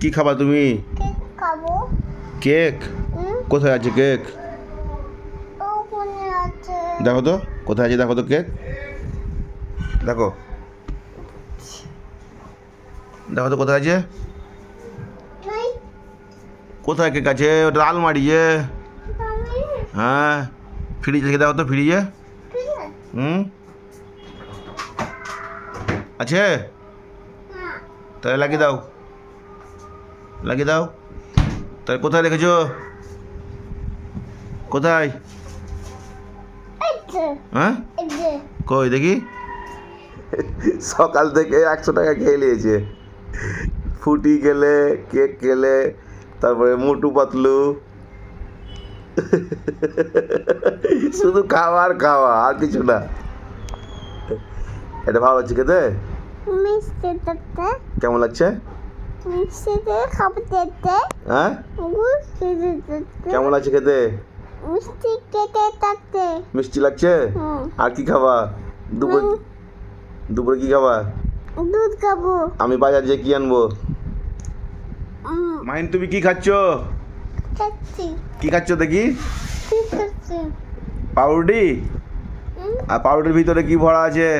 কি খাবা তুমি? কেক খাব। কেক? কোথায় আছে কেক? দেখো তো কোথায় আছে দেখো তো কেক? দেখো। দেখো তো কোথায় আছে? কোথায় কেক আছে? ওটা আলমারি যে। হ্যাঁ। ফ্রিজ রেখে দেখো তো ফ্রিজে। হুম? আছে? তাহলে লাগিয়ে দাও। লাগিয়ে দাও। তাহলে কোথায় রেখেছো? কোথায়? হ্যাঁ? কই দেখি। সকাল থেকে একশো টাকা খেয়ে নিয়েছে। ফুটি খেলে কেক খেলে তারপরে মোটু পাতলু। শুধু খাওয়া আর খাওয়া আর কিছু না। এটা ভালো লাগছে খেতে? কেমন লাগছে? খাব হ্যাঁ? কেমন লাগছে খেতে? মিষ্টি থাকতে। মিষ্টি লাগছে? আর কি খাবা? দুপুরে দুপুরে কি খাবা? দুধ খাব। আমি বাজার যে কি আনব? মাইন তুমি কি খাচ্ছ? খাচ্ছি। কি খাচ্ছ দেখি? পাউরুটি? আর পাউরুটির ভিতরে কি ভরা আছে?